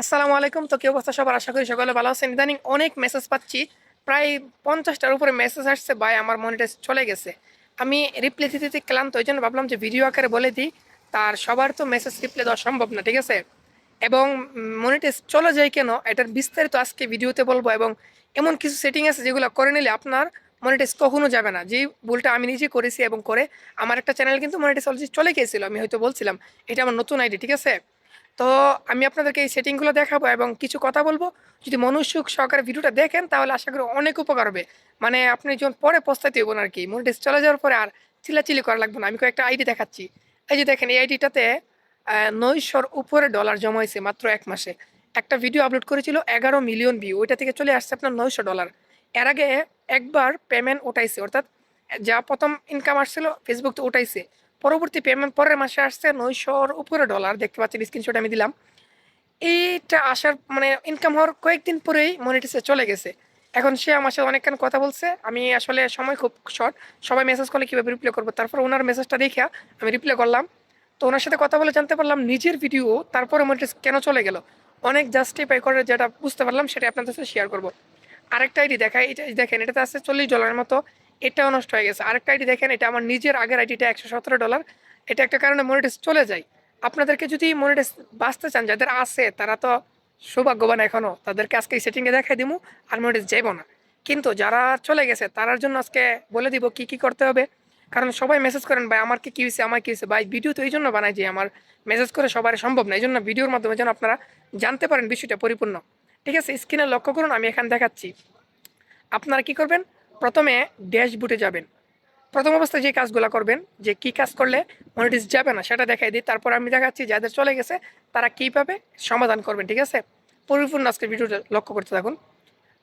আসসালামু আলাইকুম। তো কি অবস্থা সবার? আশা করি সকলে ভালো আছেন। ইদানিং অনেক মেসেজ পাচ্ছি। প্রায় পঞ্চাশটার উপরে মেসেজ আসছে। ভাই, আমার মনিটাইজ চলে গেছে। আমি রিপ্লাই দিতে দিতে ক্লান্ত। ওই জন্য ভাবলাম যে ভিডিও আকারে বলে দিই। তার সবার তো মেসেজ রিপ্লাই দেওয়া সম্ভব না, ঠিক আছে? এবং মনিটাইজ চলে যায় কেন? এটার বিস্তারিত আজকে ভিডিওতে বলব এবং এমন কিছু সেটিং আছে যেগুলো করে নিলে আপনার মনিটাইজ কখনো যাবে না। যেই ভুলটা আমি নিজে করেছি এবং করে আমার একটা চ্যানেল কিন্তু মনিটাইজ অলরেডি চলে গিয়েছিল, আমি হয়তো বলছিলাম। এটা আমার নতুন আইডি ঠিক আছে? তো আমি আপনাদেরকে এই সেটিংগুলো দেখাবো এবং কিছু কথা বলব। যদি মনুষ্যক সহকারে ভিডিওটা দেখেন, তাহলে আশা করি অনেক উপকার হবে। মানে আপনি যখন পরে পস্তাতে হব না আর কি। মনিটাইজ চলে যাওয়ার পরে আর চিল্লাচিল্লি করা লাগবে না। আমি কয়েকটা আইডি দেখাচ্ছি। এই যে দেখেন, এই আইডিটাতে নয়শোর উপরে ডলার জমা হয়েছে মাত্র এক মাসে। একটা ভিডিও আপলোড করেছিল এগারো মিলিয়ন ভিউ ওইটা থেকে চলে আসছে আপনার নয়শো ডলার এর আগে একবার পেমেন্ট ওঠাইছে অর্থাৎ যা প্রথম ইনকাম আসছিল ফেসবুক তো ওঠাইছে পরবর্তী পেমেন্ট পরের মাসে আসছে নয়শোর উপরে ডলার দেখতে পাচ্ছেন স্ক্রিনশট আমি দিলাম। এইটা আসার মানে ইনকাম হওয়ার কয়েকদিন পরেই মনিটিসে চলে গেছে। এখন সে আমার সাথে অনেকক্ষণ কথা বলছে। আমি আসলে সময় খুব শর্ট সবাই মেসেজ করলে কীভাবে রিপ্লাই করব? তারপর ওনার মেসেজটা দেখে আমি রিপ্লাই করলাম। তো ওনার সাথে কথা বলে জানতে পারলাম নিজের ভিডিও তারপরে মনিটিস কেন চলে গেল? অনেক জাস্টিফাই করে যেটা বুঝতে পারলাম সেটা আপনাদের সাথে শেয়ার করব। আরেকটা আইডি দেখায় এটা দেখেন, এটাতে আছে চল্লিশ ডলারের মতো। এটাও নষ্ট হয়ে গেছে। আরেকটা আইডি দেখেন, এটা আমার নিজের আগের আইডিটা একশো সতেরো ডলার। এটা একটা কারণে মনিটাইজ চলে যায়। আপনাদেরকে যদি মনিটাইজ বাঁচতে চান, যাদের আছে, তারা তো সৌভাগ্যবান এখনও তাদেরকে আজকে এই সেটিংয়ে দেখাই দিব আর মনিটাইজ যাইব না। কিন্তু যারা চলে গেছে, তারার জন্য আজকে বলে দিব কি কি করতে হবে। কারণ সবাই মেসেজ করেন, ভাই, আমার কি, কী হয়েছে, আমার কী হয়েছে? ভাই ভিডিও তো এই জন্য বানাই যে আমার মেসেজ করে সবার সম্ভব না। এই জন্য ভিডিওর মাধ্যমে যেন আপনারা জানতে পারেন বিষয়টা পরিপূর্ণ। ঠিক আছে স্ক্রিনে লক্ষ্য করুন, আমি এখানে দেখাচ্ছি। আপনারা কি করবেন? প্রথমে ড্যাশবোর্ডে যাবেন। প্রথম অবস্থায় যে কাজগুলো করবেন, যে কি কাজ করলে মনিটিস যাবে না, সেটা দেখাই দিই। তারপর আমি দেখাচ্ছি যাদের চলে গেছে, তারা কীভাবে সমাধান করবেন, ঠিক আছে? পরিপূর্ণ আজকের ভিডিওটা লক্ষ্য করতে থাকুন।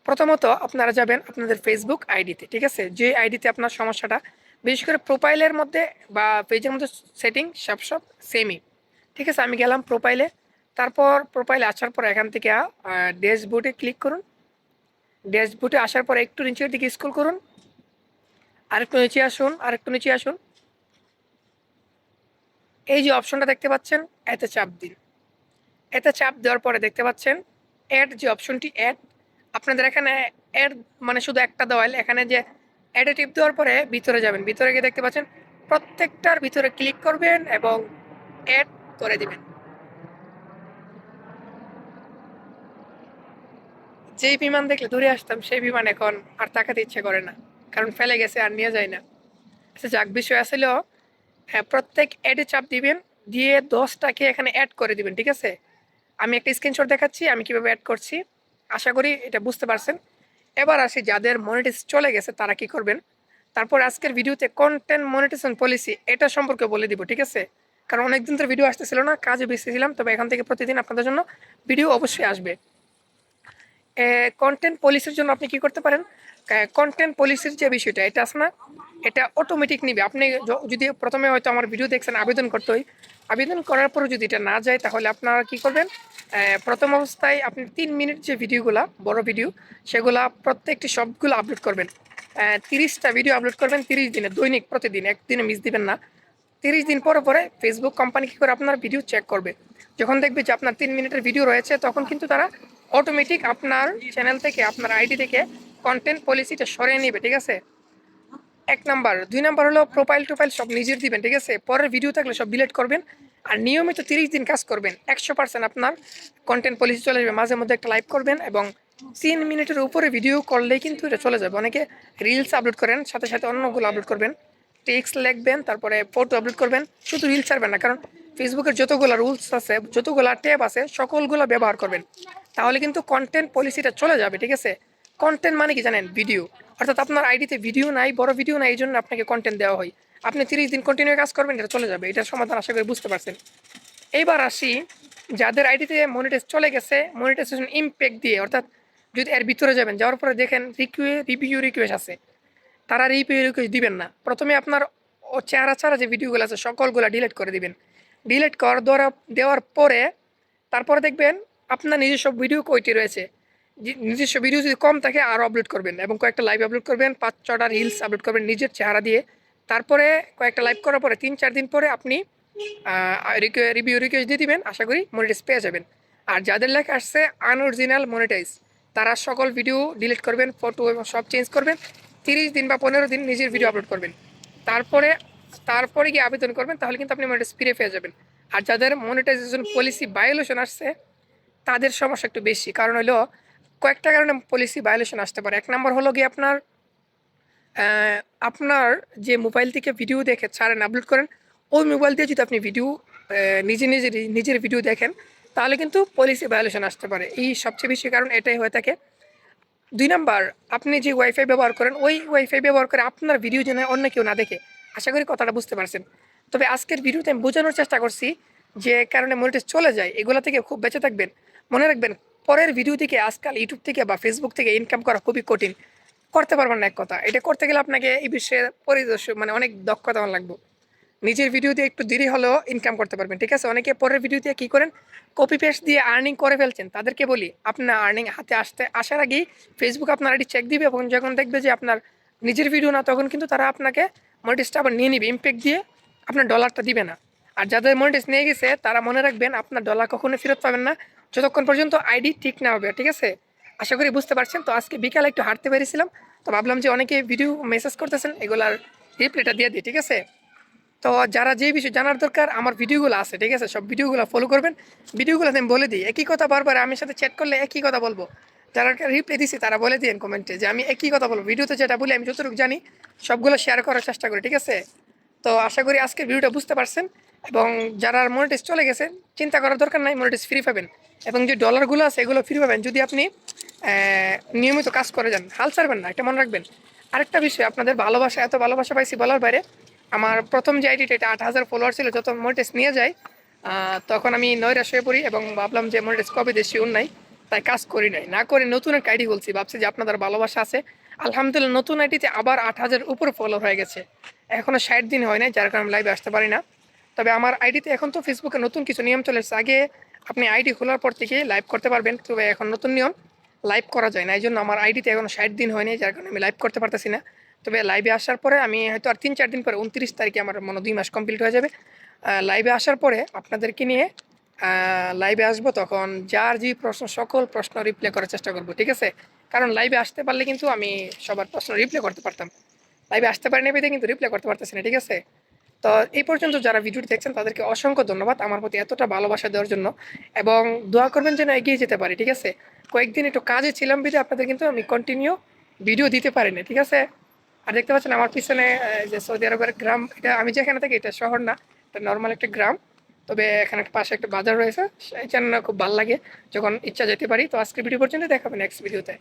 প্রথমত আপনারা যাবেন আপনাদের ফেসবুক আইডিতে, ঠিক আছে? যে আইডিতে আপনার সমস্যাটা, বিশেষ করে প্রোফাইলের মধ্যে বা পেজের মধ্যে সেটিং সব সব সেমই ঠিক আছে? আমি গেলাম প্রোফাইলে তারপর প্রোফাইলে আসার পর এখান থেকে ড্যাশবোর্ডে ক্লিক করুন। ড্যাশবোর্ডে আসার পর একটু নিচের দিকে স্কুল করুন। আরেকটু নিচে আসুন, আরেকটু নিচে আসুন। এই যে অপশনটা দেখতে পাচ্ছেন এতে চাপ দিন। এতে চাপ দেওয়ার পরে দেখতে পাচ্ছেন অ্যাড যে অপশনটি অ্যাড আপনাদের এখানে অ্যাড মানে শুধু একটা দেওয়াল এখানে যে অ্যাডে টিপ দেওয়ার পরে ভিতরে যাবেন। ভিতরে গিয়ে দেখতে পাচ্ছেন, প্রত্যেকটার ভিতরে ক্লিক করবেন এবং অ্যাড করে দিবেন। যেই বিমান দেখলে দূরে আসতাম, সেই বিমান এখন আর তাকাতে ইচ্ছে করে না। কারণ ফেলে গেছে আর নিয়ে যায় না। আচ্ছা যাক, বিষয় আসলে হ্যাঁ প্রত্যেক অ্যাডে চাপ দিবেন, দিয়ে দশটাকে এখানে অ্যাড করে দিবেন, ঠিক আছে? আমি একটা স্ক্রিনশট দেখাচ্ছি, আমি কীভাবে অ্যাড করছি, আশা করি এটা বুঝতে পারছেন। এবার আসি যাদের মনিটাইজ চলে গেছে, তারা কি করবেন? তারপর আজকের ভিডিওতে কন্টেন্ট মনিটাইজেশন পলিসি এটা সম্পর্কে বলে দিব, ঠিক আছে? কারণ অনেকদিন ধরে ভিডিও আসতেছিল না, কাজে বেশি ছিলাম, তবে এখান থেকে প্রতিদিন আপনাদের জন্য ভিডিও অবশ্যই আসবে। কন্টেন্ট পলিসির জন্য আপনি কি করতে পারেন? কন্টেন্ট পলিসির যে বিষয়টা, এটা আছে না? এটা অটোমেটিক নিবে। আপনি যদি প্রথমে হয়তো আমার ভিডিও দেখছেন, আবেদন করতে হয়। আবেদন করার পরে যদি এটা না যায়, তাহলে আপনারা কি করবেন? প্রথম অবস্থায় আপনি তিন মিনিট যে ভিডিওগুলা, বড় ভিডিও সেগুলা প্রত্যেকটি সবগুলো আপলোড করবেন। তিরিশটা ভিডিও আপলোড করবেন তিরিশ দিনে, দৈনিক, প্রতিদিন। একদিনে মিস দিবেন না। তিরিশ দিন পরে পরে ফেসবুক কোম্পানি কী করে আপনার ভিডিও চেক করবে? যখন দেখবে যে আপনার তিন মিনিটের ভিডিও রয়েছে, তখন কিন্তু তারা অটোমেটিক আপনার চ্যানেল থেকে, আপনার আইডি থেকে কন্টেন্ট পলিসিটা সরিয়ে নেবে, ঠিক আছে? এক নাম্বার। দুই নাম্বার হলো প্রোফাইল টোফাইল সব নিজের দিবেন, ঠিক আছে? পরের ভিডিও থাকলে সব ডিলিট করবেন। আর নিয়মিত তিরিশ দিন কাজ করবেন। একশো পার্সেন্ট আপনার কন্টেন্ট পলিসি চলে যাবে। মাঝে মধ্যে একটা লাইভ করবেন এবং তিন মিনিটের উপরে ভিডিও করলেই কিন্তু এটা চলে যাবে। অনেকে রিলস আপলোড করেন, সাথে সাথে অন্যগুলো আপলোড করবেন। টেক্সট লিখবেন, তারপরে ফটো আপলোড করবেন। শুধু রিলস ছাড়বেন না, কারণ ফেসবুকের যতগুলো রুলস আছে, যতগুলো ট্যাব আছে, সকলগুলো ব্যবহার করবেন। তাহলে কিন্তু কন্টেন্ট পলিসিটা চলে যাবে, ঠিক আছে? কন্টেন্ট মানে কি জানেন? ভিডিও অর্থাৎ আপনার আইডিতে ভিডিও নাই, বড় ভিডিও নাই, এই জন্য আপনাকে কন্টেন্ট দেওয়া হয়। আপনি তিরিশ দিন কন্টিনিউ কাজ করবেন, এটা চলে যাবে। এটার সমাধান আশা করি বুঝতে পারছেন। এইবার আসি, যাদের আইডিতে মনিটাইজ চলে গেছে মনিটাইজেশন ইমপ্যাক্ট দিয়ে, অর্থাৎ যদি এর ভিতরে যাবেন, যাওয়ার পরে দেখেন রিকুয়ে রিভিউ রিকোয়েস্ট আছে। তারা রিভিউ রিকোয়েস্ট দিবেন না। প্রথমে আপনার ও চেহারা ছাড়া যে ভিডিওগুলো আছে, সকলগুলো ডিলিট করে দিবেন। ডিলিট কর, দেওয়ার দেওয়ার পরে, তারপরে দেখবেন আপনার নিজস্ব ভিডিও কয়টি রয়েছে? নিজস্ব ভিডিও যদি কম থাকে আরও আপলোড করবেন এবং কয়েকটা লাইভ আপলোড করবেন, পাঁচ ছটা রিলস আপলোড করবেন নিজের চেহারা দিয়ে। তারপরে কয়েকটা লাইভ করার পরে, তিন, চার দিন পরে আপনি রিভিউ রিকোয়েস্ট দিয়ে দিবেন, আশা করি মনিটাইজ পেয়ে যাবেন। আর যাদের লেখা আসছে আনঅরিজিনাল মনিটাইজ তারা সকল ভিডিও ডিলিট করবেন ফটো এবং সব চেঞ্জ করবেন, তিরিশ দিন বা পনেরো দিন নিজের ভিডিও আপলোড করবেন। তারপরে তারপরে গিয়ে আবেদন করবেন, তাহলে কিন্তু আপনি মনিটাইজ ফিরে পেয়ে যাবেন। আর যাদের মনিটাইজেশন পলিসি ভায়োলেশন আসছে তাদের সমস্যা একটু বেশি। কারণ হলো, কয়েকটা কারণে পলিসি ভায়োলেশন আসতে পারে। এক নম্বর হলো গিয়ে আপনার আপনার যে মোবাইল থেকে ভিডিও দেখে ছাড়েন আপলোড করেন, ওই মোবাইল দিয়ে যদি আপনি ভিডিও নিজে নিজে, নিজের ভিডিও দেখেন, তাহলে কিন্তু পলিসি ভায়োলেশন আসতে পারে। এই সবচেয়ে বেশি কারণ এটাই হয়ে থাকে। দুই নাম্বার, আপনি যে ওয়াইফাই ব্যবহার করেন, ওই ওয়াইফাই ব্যবহার করে আপনার ভিডিও যেন অন্য কেউ না দেখে। আশা করি কথাটা বুঝতে পারছেন। তবে আজকের ভিডিওতে আমি বোঝানোর চেষ্টা করছি যে কারণে মনিটাইজ চলে যায়, এগুলো থেকে খুব বেঁচে থাকবেন। মনে রাখবেন, পরের ভিডিও থেকে আজকাল ইউটিউব থেকে বা ফেসবুক থেকে ইনকাম করা খুবই কঠিন। করতে পারবেন না এক কথা। এটা করতে গেলে আপনাকে এই বিষয়ে পরিদর্শক মানে অনেক দক্ষতা লাগবে। নিজের ভিডিও দিয়ে একটু দেরি হলেও ইনকাম করতে পারবেন, ঠিক আছে? অনেকে পরের ভিডিও দিয়ে কী করেন? কপি পেস্ট দিয়ে আর্নিং করে ফেলছেন। তাদেরকে বলি, আপনার আর্নিং হাতে আসতে, আসার আগেই ফেসবুক আপনার আইডি চেক দিবে এবং যখন দেখবে যে আপনার নিজের ভিডিও না, তখন কিন্তু তারা আপনাকে মনিটাইজটা আবার নিয়ে নিবে। ইম্প্যাক্ট দিয়ে আপনার ডলারটা দিবে না। আর যাদের মনিটাইজ নিয়ে গেছে, তারা মনে রাখবেন আপনার ডলার কখনো ফেরত পাবেন না। যতক্ষণ পর্যন্ত আইডি ঠিক না হবে, ঠিক আছে? আশা করি বুঝতে পারছেন। তো আজকে বিকালে একটু হাঁটতে পেরেছিলাম, তো ভাবলাম যে অনেকে ভিডিও মেসেজ করতেছেন, এগুলার রিপ্লাইটা দিয়ে দিই, ঠিক আছে? তো যারা যে বিষয় জানার দরকার, আমার ভিডিওগুলো আছে, ঠিক আছে? সব ভিডিওগুলো ফলো করবেন। ভিডিওগুলো আমি বলে দিই, একই কথা বারবার আমি সাথে চ্যাট করলে একই কথা বলব। যারা রিপ্লাই দিছি, তারা বলে দিন কমেন্টে যে আমি একই কথা বলব। ভিডিওতে যেটা বলি, আমি যতটুকু জানি, সবগুলো শেয়ার করার চেষ্টা করি, ঠিক আছে? তো আশা করি আজকের ভিডিওটা বুঝতে পারছেন। এবং যারা মনিটাইজ চলে গেছে, চিন্তা করার দরকার নাই মনিটাইজ ফ্রি পাবেন। এবং যে ডলারগুলো আছে, এগুলো ফ্রি পাবেন। যদি আপনি নিয়মিত কাজ করে যান, হাল ছাড়বেন না, এটা মনে রাখবেন। আরেকটা বিষয়, আপনাদের ভালোবাসা, এত ভালোবাসা পাইছি বলার বাইরে, আমার প্রথম যে আইডিটা এটা আট হাজার ফলোয়ার ছিল, যত মনিটাইজ নিয়ে যায় তখন আমি নয়রাশ হয়ে পড়ি এবং ভাবলাম যে মনিটাইজ কবে দেশি নাই, তাই কাজ করি নাই। না করে নতুন একটা আইডি বলছি ভাবছি যে আপনাদের ভালোবাসা আছে। আলহামদুলিল্লাহ, নতুন আইডিতে আবার আট হাজার উপর ফলো হয়ে গেছে। এখনও ষাট দিন হয় নাই, যার কারণে লাইভে আসতে পারি না। তবে আমার আইডিতে এখন তো ফেসবুকে নতুন কিছু নিয়ম চলে এসেছে আগে আপনি আইডি খোলার পর থেকে লাইভ করতে পারবেন, তবে এখন নতুন নিয়ম লাইভ করা যায় না। এই জন্য আমার আইডিতে এখন ষাট দিন হয়নি, যার কারণে আমি লাইভ করতে পারতেছি না। তবে লাইভে আসার পরে আমি হয়তো আর তিন চার দিন পরে উনত্রিশ তারিখে আমার মনে দুই মাস কমপ্লিট হয়ে যাবে। লাইভে আসার পরে আপনাদেরকে নিয়ে লাইভে আসব তখন যার যে প্রশ্ন, সকল প্রশ্ন রিপ্লাই করার চেষ্টা করব, ঠিক আছে? কারণ লাইভে আসতে পারলে কিন্তু আমি সবার প্রশ্ন রিপ্লাই করতে পারতাম। লাইভে আসতে পারিনি পেতে কিন্তু রিপ্লাই করতে পারতেছি না, ঠিক আছে? তো এই পর্যন্ত যারা ভিডিওটি দেখছেন, তাদেরকে অসংখ্য ধন্যবাদ আমার প্রতি এতটা ভালোবাসা দেওয়ার জন্য এবং দোয়া করবেন যেন এগিয়ে যেতে পারি, ঠিক আছে? কয়েকদিন একটু কাজে ছিলাম বিধে, আপনাদের কিন্তু আমি কন্টিনিউ ভিডিও দিতে পারি পারিনি, ঠিক আছে? আর দেখতে পাচ্ছেন আমার পিছনে যে সৌদি আরবের গ্রাম, এটা আমি যেখানে থাকি, এটা শহর না, এটা নর্মাল একটা গ্রাম। তবে এখানে একটা পাশে একটা বাজার রয়েছে সেই জন্য খুব ভালো লাগে, যখন ইচ্ছা যেতে পারি। তো আজকে ভিডিও পর্যন্ত দেখাবেন নেক্সট ভিডিওতে